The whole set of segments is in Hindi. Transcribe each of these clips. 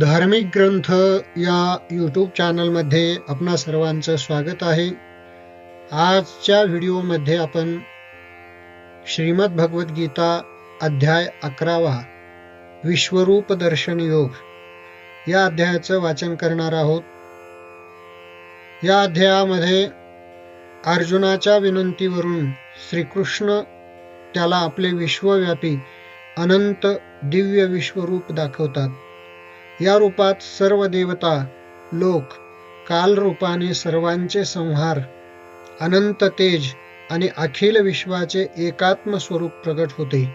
धार्मिक ग्रंथ या यूट्यूब चॅनलमध्ये आपणा सर्वांचं स्वागत आहे. आजच्या व्हिडिओमध्ये आपण श्रीमद भगवद्गीता अध्याय अकरावा विश्वरूप दर्शन योग या अध्यायाचं वाचन करणार आहोत. या अध्यायामध्ये अर्जुनाच्या विनंतीवरून श्रीकृष्ण त्याला आपले विश्वव्यापी अनंत दिव्य विश्वरूप दाखवतात. या रूपात सर्व देवता लोक कालरूपाने सर्वांचे संहार अनंत तेज आणि अखिल विश्वाचे एकात्म स्वरूप प्रगट होते.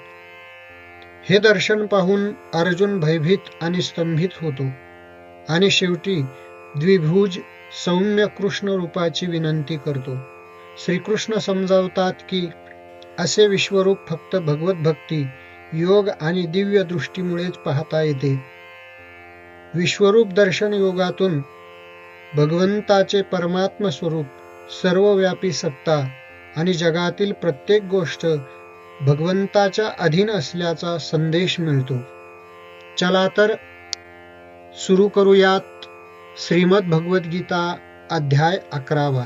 हे दर्शन पाहून अर्जुन भयभीत आणि स्तंभित होतो आणि शेवटी द्विभुज सौम्य कृष्ण रूपाची विनंती करतो. श्रीकृष्ण समजावतात की असे विश्वरूप फक्त भगवत भक्ती योग आणि दिव्य दृष्टीमुळेच पाहता येते. विश्वरूप दर्शन योगातून भगवंताचे परमात्म स्वरूप सर्वव्यापी सत्ता आणि जगातील प्रत्येक गोष्ट भगवंताच्या अधीन असल्याचा संदेश मिळतो. चला तर सुरू करूयात श्रीमद भगवद्गीता अध्याय अकरावा.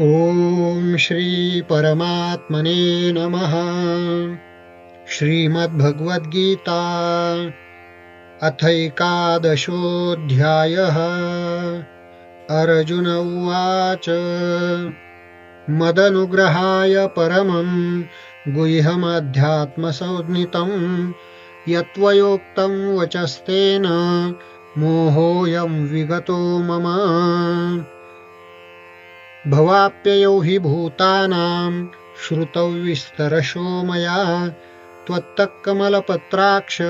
ओम श्री परमात्मने नमः. श्रीमद्भगवद्गीता अथैकादशोऽध्यायः। अर्जुन उवाच, मदनुग्रहाय परमं गुह्यमध्यात्मसंज्ञितं, यत्त्वयोक्तं वचस्तेन मोहोऽयं विगतो मम। भवाप्ययौ हि भूतानां श्रुतौ विस्तरशो मया त्वत्तकमलपत्राक्ष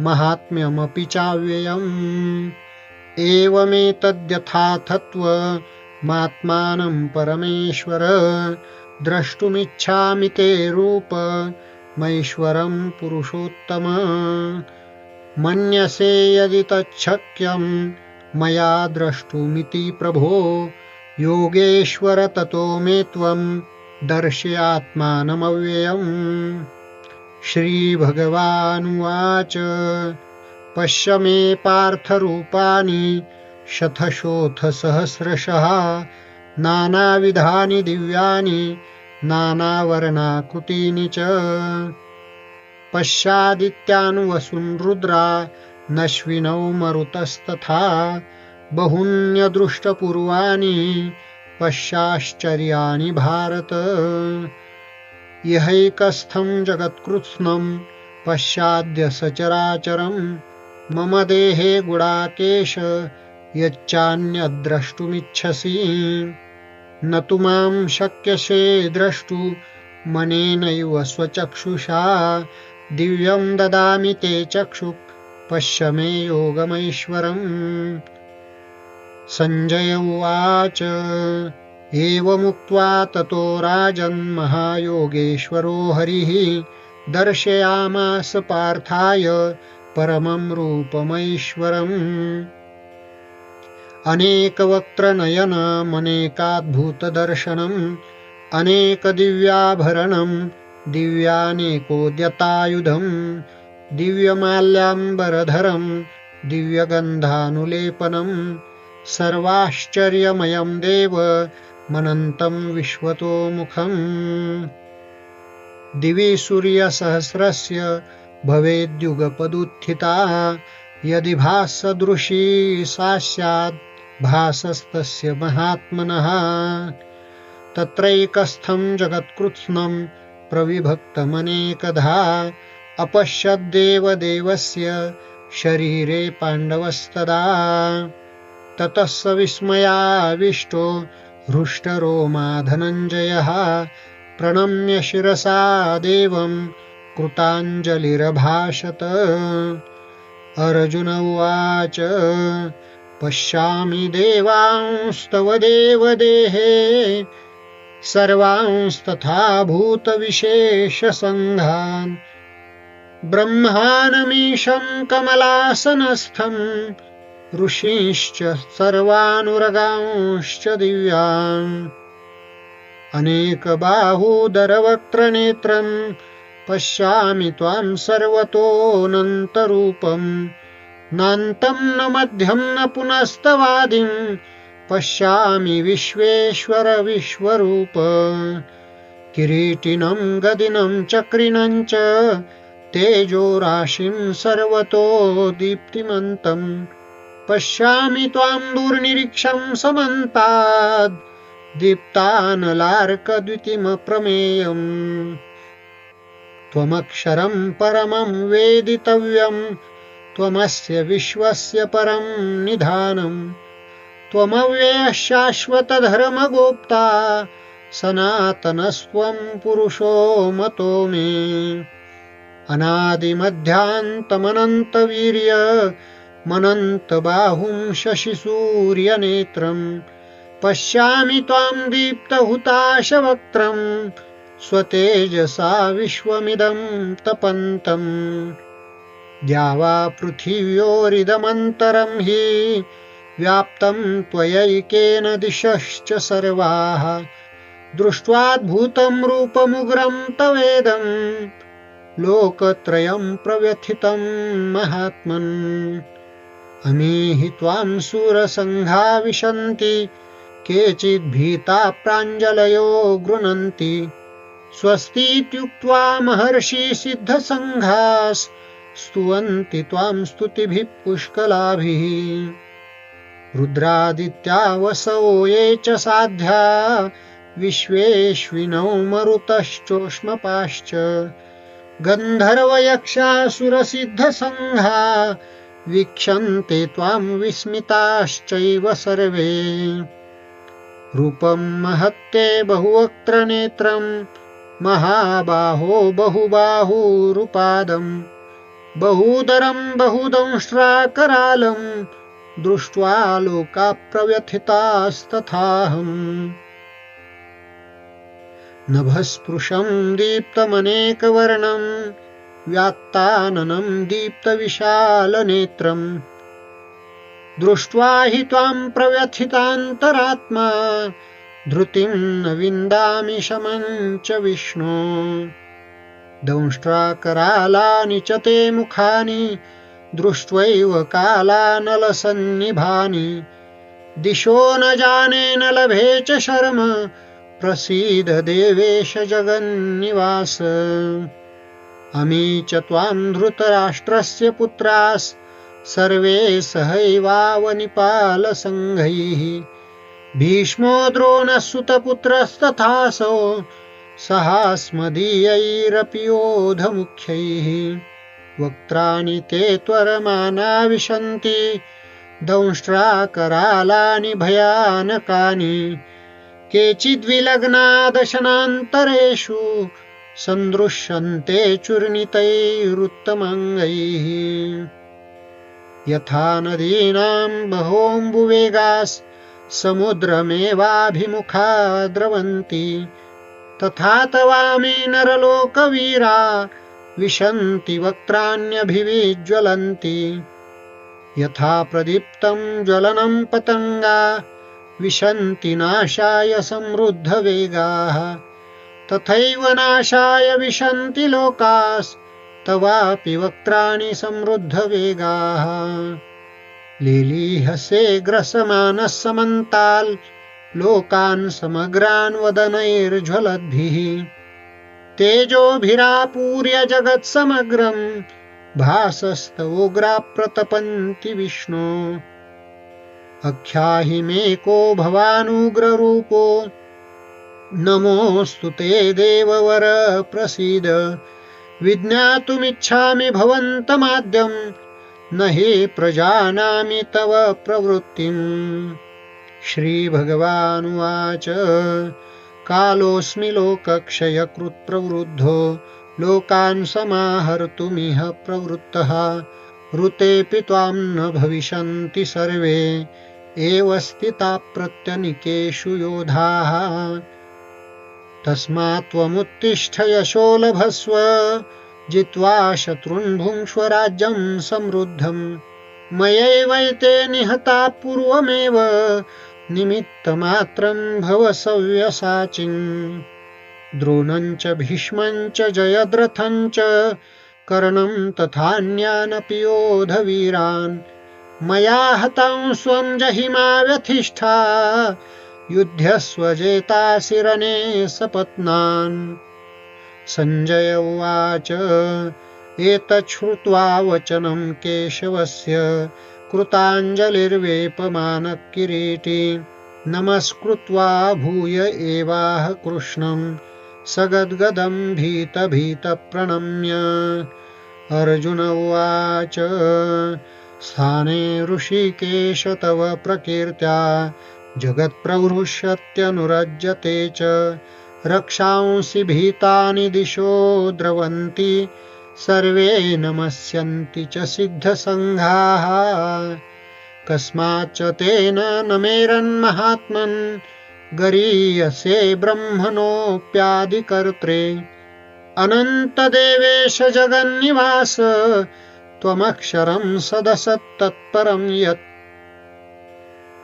महात्म्यमपि चाव्ययम्। एवमेतद्यथाथत्वमात्मानं परमेश्वर। द्रष्टुमिच्छामि ते रूप मैश्वरं पुरुषोत्तम। मन्यसे यदि तच्छक्यं मया द्रष्टुमिति प्रभो। योगेश्वर ततो मे त्वं, दर्शयात्मानमव्ययम्। श्रीभगवानुवाच। पश्य मे पार्थरूपाणि शतशोथसहस्रशः नानाविधानि दिव्यानि नानावर्णाकृतीनि च। पश्यादित्यान् रुद्रा नश्विनौ मरुतस्तथा बहुन्यदृष्टपूर्वाणि पश्याश्चर्याणि भारत। इहैकस्थं जगत्कृत्स्नं पश्चाद्य सचराचरं मम देहे गुडाकेश, यच्चान्यद्रष्टुमिच्छसि। न तु माँ शक्यसे द्रष्टु, मनेनैव स्वचक्षुषा। दिव्यं ददामि ते चक्षुः, पश्य मे योगमैश्वरम्। सञ्जय उवाच। एवमुक्त्वा ततो राजन्महायोगेश्वरो हरिः दर्शयामास पार्थाय परमं रूपमैश्वरम्। अनेकवक्त्रनयनमनेकाद्भुतदर्शनम् अनेकदिव्याभरणं दिव्यानेकोद्यतायुधं दिव्यमाल्याम्बरधरं दिव्यगन्धानुलेपनम्, सर्वाश्चर्यमयं देव मनन्तं विश्वतोमुखम्। दिवि सूर्यसहस्रस्य भवेद्युगपदुत्थिता, यदि भासदृशी सा स्यात् भासस्तस्य महात्मनः। तत्रैकस्थं जगत्कृत्स्नं प्रविभक्तमनेकधा, अपश्यद्देवदेवस्य शरीरे पाण्डवस्तदा। ततः स विस्मयाविष्टो हृष्टरोमा धनञ्जयः प्रणम्य शिरसा देवं कृताञ्जलिरभाषत। अर्जुन उवाच, पश्यामि देवांस्तव देवदेहे, सर्वांस्तथा भूतविशेषसङ्घान्। ब्रह्मानमीशं कमलासनस्थम् ऋषींश्च सर्वानुरगांश्च दिव्यान्। अनेकबाहूदरवक्त्रनेत्रम् पश्यामि त्वां सर्वतोऽनन्तरूपम्। नान्तं न मध्यं न पुनस्तवादिं पश्यामि विश्वेश्वर विश्वरूप। किरीटिनं गदिनं चक्रिणं च तेजोराशिं सर्वतो दीप्तिमन्तम् पश्यामि त्वां दुर्निरीक्षं समन्ताद्। दीप्तानलार्कद्वितिमप्रमेयम्। त्वमक्षरं परमं वेदितव्यम्। त्वमस्य विश्वस्य परं निधानम्। त्वमव्ययशाश्वतधर्मगुप्ता। सनातनस्त्वं पुरुषो मतो मे। अनादिमध्यान्तमनन्तवीर्य। मनन्तबाहुं शशिसूर्यनेत्रम् पश्यामि त्वां दीप्तहुताशवक्त्रम् स्वतेजसा विश्वमिदं तपन्तम् द्यावा पृथिव्योरिदमन्तरं हि व्याप्तं त्वयैकेन दिशश्च सर्वाः, दृष्ट्वाद्भुतं रूपमुग्रं तवेदं, लोकत्रयं प्रव्यथितं महात्मन्। अमीहि त्वां सुरसङ्घा विशन्ति केचिद्भीता प्राञ्जलयो गृह्णन्ति स्वस्तीत्युक्त्वा स्तुवन्ति त्वां स्तुतिभिः पुष्कलाभिः। रुद्रादित्या वसो ये च साध्या विश्वेश्विनौ मरुतश्चोष्मपाश्च। गन्धर्वयक्षासुरसिद्धसङ्घा वीक्षन्ते त्वां विस्मिताश्चैव सर्वे। रूपं महत्ते बहुवक्त्रनेत्रं, महाबाहो बहुबाहुरुपादम् बहूदरं बहुदंष्ट्राकरालं, दृष्ट्वा लोका प्रव्यथितास्तथाहम् नभस्पृशं दीप्तमनेकवर्णं व्यात्ताननं दीप्तविशालनेत्रम्। दृष्ट्वा हि त्वां प्रव्यथितान्तरात्मा धृतिं न विन्दामि शमं च विष्णो। दंष्ट्राकरालानि च ते मुखानि दृष्ट्वैव कालानलसन्निभानि। दिशो न जाने न लभे च शर्म प्रसीद देवेश जगन्निवास अमी च त्वां धृतराष्ट्रस्य पुत्रास्। सर्वे सहैवावनिपालसङ्घैः। भीष्मो द्रोणसुतपुत्रस्तथासौ सहास्मदीयैरपि योधमुख्यैः वक्त्राणि ते त्वरमाना दंष्ट्राकरालानि भयानकानि। केचिद्विलग्नादशनान्तरेषु सन्दृश्यन्ते चूर्णितैरुत्तमङ्गैः। यथा नदीनां बहोऽम्बुवेगास् समुद्रमेवाभिमुखा द्रवन्ति। तथा तवामि नरलोकवीरा विशन्ति वक्त्राण्यभिविज्वलन्ति। यथा प्रदीप्तं ज्वलनं पतङ्गा विशन्ति नाशाय समृद्धवेगाः तथैव नाशाय विशन्ति लोकास्तवापि वक्त्राणि समृद्धवेगाः। लीलीहसे ग्रसमानः समन्ताल् लोकान् समग्रान् वदनैर्ज्वलद्भिः। तेजोभिरापूर्य जगत्समग्रम् भासस्तवोग्राप्रतपन्ति विष्णो। अख्याहि मेको भवानुग्ररूपो नमोऽस्तु ते देववर प्रसीद। विज्ञातुमिच्छामि भवन्तमाद्यम् न हि प्रजानामि तव प्रवृत्तिम्। श्रीभगवानुवाच। कालोऽस्मि लोकक्षयकृत्प्रवृद्धो लोकान् समाहर्तुमिह प्रवृत्तः। ऋतेऽपि त्वां न भविष्यन्ति सर्वे एव स्थिता प्रत्यनिकेषु योधाः तस्मात् त्वमुत्तिष्ठ यशो लभस्व जित्वा शत्रून् भुङ्क्ष्व राज्यं समृद्धम्। मयैवैते निहता पूर्वमेव, निमित्तमात्रं भव सव्यसाचिन्। द्रोणं च भीष्मं च जयद्रथं च, कर्णं तथान्यानपि योधवीरान्। मया हतं स्वं जहिमा व्यथिष्ठा युध्यस्वजेतासि रणे सपत्नान् सञ्जय उवाच एतच्छ्रुत्वा वचनं केशवस्य कृताञ्जलिर्वेपमानकिरीटी। नमस्कृत्वा भूय एवाह कृष्णं, सगद्गदं भीतभीतप्रणम्य अर्जुन उवाच, स्थाने ऋषिकेश तव प्रकीर्त्या जगत्प्रवृष्यत्यनुरज्यते च। रक्षांसि भीतानि दिशो द्रवन्ति, सर्वे नमस्यन्ति च सिद्धसङ्घाः। कस्माच्च तेन न मेरन्महात्मन् गरीयसे ब्रह्मणोऽप्यादिकर्त्रे। अनन्तदेवेश जगन्निवास, त्वमक्षरं सदसत्तत्परं यत्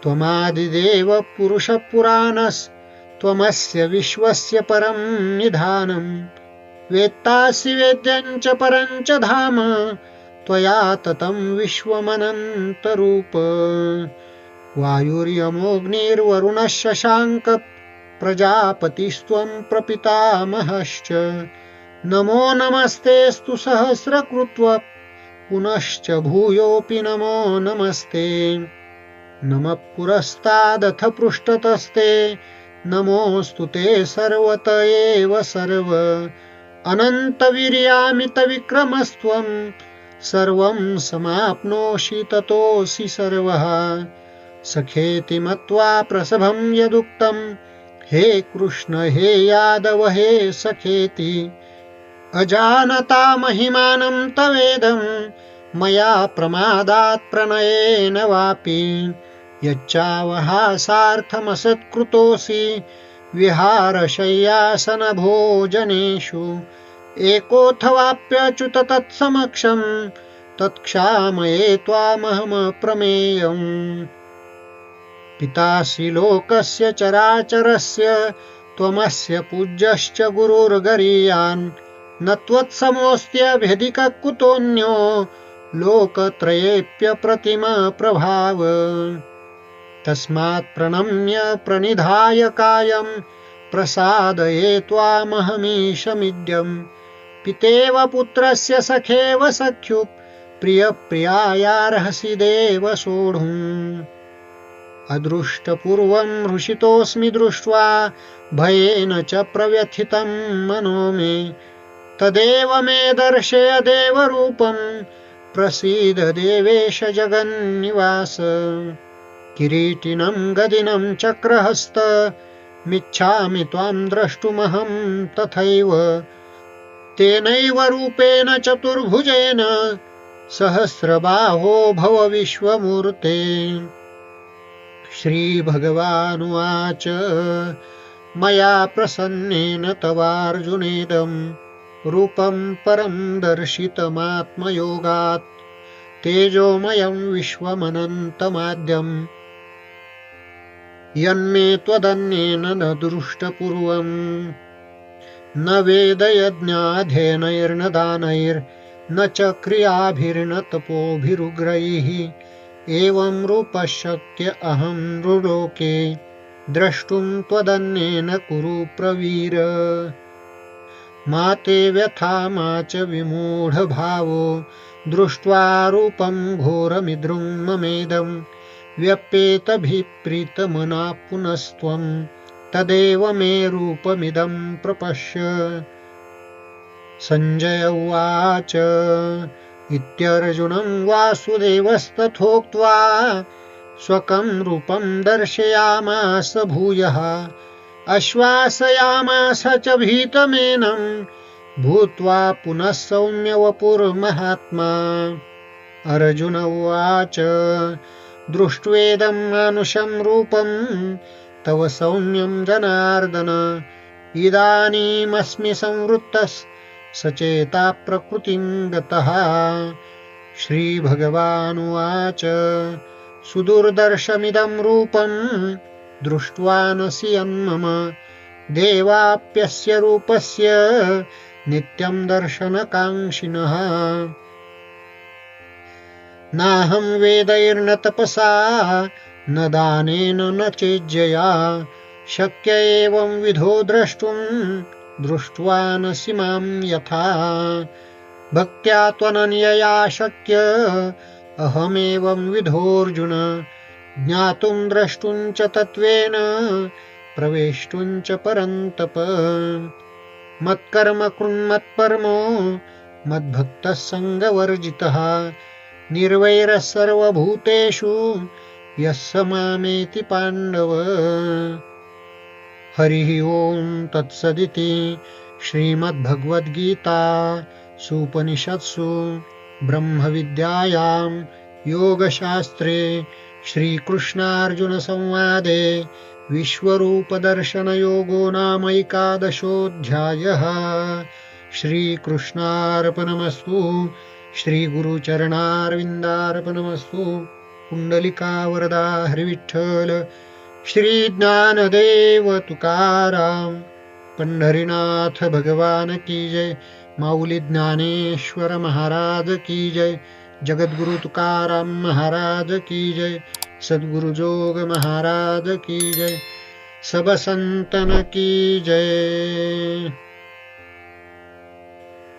त्वमादिदेव पुरुषपुराणस्त्वमस्य विश्वस्य परं निधानम् वेत्तासि वेद्यं च परं च धाम, त्वया ततं विश्वमनन्तरूप। वायुर्यमोऽग्निर्वरुणः प्रजापतिस्त्वं प्रपितामहश्च। नमो नमस्तेऽस्तु सहस्रकृत्व, पुनश्च भूयोऽपि नमो नमस्ते। नम पुरस्तादथ पृष्ठतस्ते नमोऽस्तु ते सर्वत एव सर्व। अनन्तवीर्यामितविक्रमस्त्वं सर्वं समाप्नोषि ततोऽसि सर्वः। सखेति मत्वा प्रसभं यदुक्तं हे कृष्ण हे यादव हे सखेति। अजानता महिमानं तवेदं मया प्रमादात् प्रणयेन वापि। यच्चावहासार्थमसत्कृतोऽसि विहारशय्यासनभोजनेषु एकोऽथवाप्यच्युत तत्समक्षं तत्क्षामये त्वामहमप्रमेयम्। पितासि लोकस्य चराचरस्य त्वमस्य पूज्यश्च गुरुर्गरीयान् न त्वत्समोऽस्त्यभ्यधिकः कुतोऽन्यो लोकत्रयेऽप्यप्रतिमप्रभाव तस्मात् प्रणम्य प्रणिधाय कायं प्रसादये त्वामहमीशमिड्यम् पितेव पुत्रस्य सखेव सख्यु प्रियप्रियायार्हसि देव सोढुम्। अदृष्टपूर्वं हृषितोऽस्मि दृष्ट्वा भयेन च प्रव्यथितं मनो मे। तदेव मे दर्शय देवरूपं प्रसीद देवेश जगन्निवास किरीटिनं गदिनं चक्रहस्त, मिच्छामि त्वां द्रष्टुमहं तथैव। तेनैव रूपेण चतुर्भुजेन, सहस्रबाहो भव विश्वमूर्ते। श्रीभगवानुवाच, मया प्रसन्नेन तवार्जुनेदं, रूपं परं दर्शितमात्मयोगात्, तेजोमयं विश्वमनन्तमाद्यम्। यन्मे त्वदन्येन न दृष्टपूर्वम् न वेदयज्ञाध्ययनैर्न दानैर्न च क्रियाभिर्न तपोभिरुग्रैः। एवं रूपशक्य अहं नृलोके द्रष्टुं त्वदन्येन कुरु प्रवीर। मा ते व्यथा मा च विमूढभावो दृष्ट्वा रूपं घोरमिदृं ममेदम् व्यपेतभिप्रीतमना पुनस्त्वं तदेव मे रूपमिदं प्रपश्य। सञ्जय उवाच इत्यर्जुनं वासुदेवस्तथोक्त्वा स्वकं रूपं दर्शयामास भूयः। आश्वासयामास च भीतमेनं भूत्वा पुनः सौम्यवपुर्महात्मा। अर्जुन उवाच दृष्ट्वेदं मानुषं रूपं तव सौम्यं जनार्दन। इदानीमस्मि संवृत्तः सचेता प्रकृतिं गतः। श्रीभगवानुवाच सुदुर्दर्शमिदं रूपं दृष्ट्वा नसि यन्मम देवाप्यस्य रूपस्य नित्यं दर्शनकाङ्क्षिणः नाहं वेदैर्न तपसा, न दानेन न चेज्जया शक्य एवं विधो द्रष्टुं दृष्ट्वा न सीमां यथा। भक्त्या त्वनन्यया शक्य, अहमेवं विधोऽर्जुन, ज्ञातुं द्रष्टुं च तत्त्वेन, प्रवेष्टुं च परन्तप। मत्कर्म कृन्मत्परमो मद्भक्तः सङ्गवर्जितः। निर्वैरः सर्वभूतेषु यः स पाण्डव। हरिः ओं तत्सदिति श्रीमद्भगवद्गीता सुपनिषत्सु ब्रह्मविद्यायां योगशास्त्रे श्रीकृष्णार्जुनसंवादे विश्वरूपदर्शनयोगो नाम एकादशोऽध्यायः। श्रीकृष्णार्पणमस्तु। श्रीगुरुचरणारविन्दार्पणमस्तु कुण्डलिका वरदा हरिविठ्ठल श्रीज्ञानदेव तुकाराम, पंढरीनाथ भगवान की जय, माऊली ज्ञानेश्वर महाराज की जय, जगद्गुरु तुकाराम महाराज की जय, सद्गुरु जोग महाराज की जय, सब संतन की जय।